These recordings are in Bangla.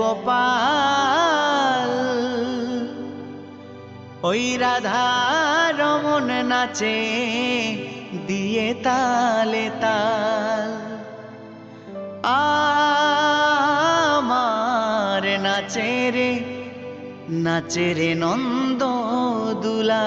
গোপাল। ওই রাধা রমন নাচে, দিয়ে তালে তাল। আমার নাচে রে নাচে রে নন্দ দুলা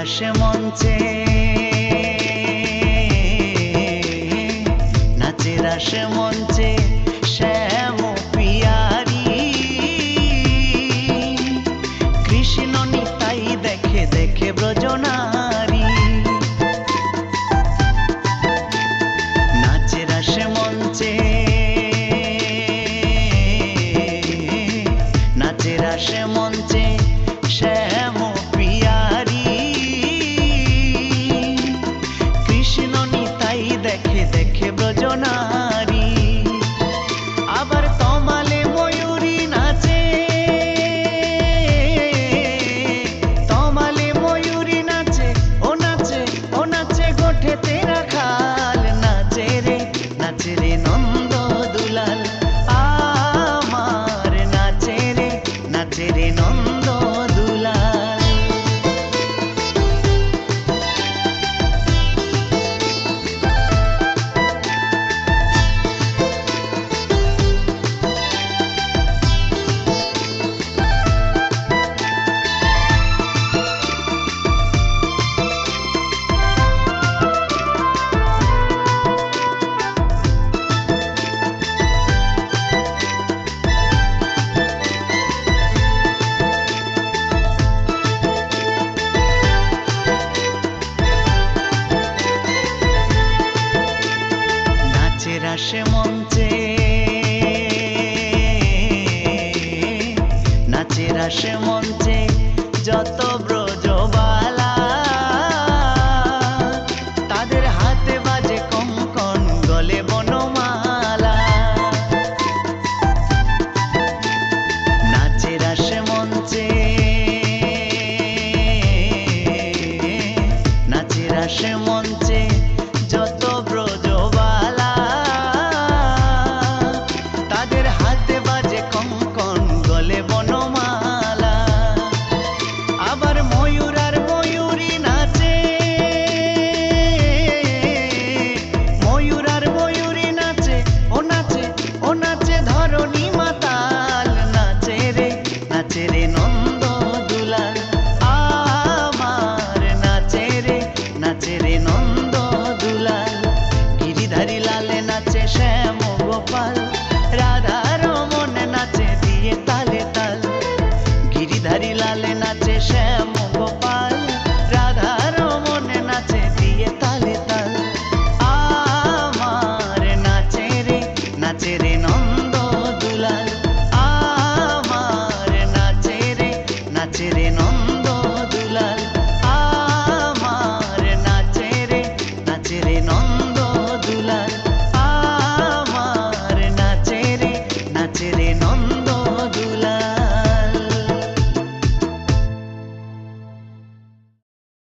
আসে মঞ্চে। নাচে আসে মঞ্চে শ্যাম পিয়ারি। কৃষ্ণ নিতাই দেখে দেখে ব্রজনা হাসির আসে মঞ্চে যত ব্রজবালা, তাদের হাতে বাজে কঙ্কন গলে বনমালা। নাচের আসে মঞ্চে নাচের আসে মঞ্চে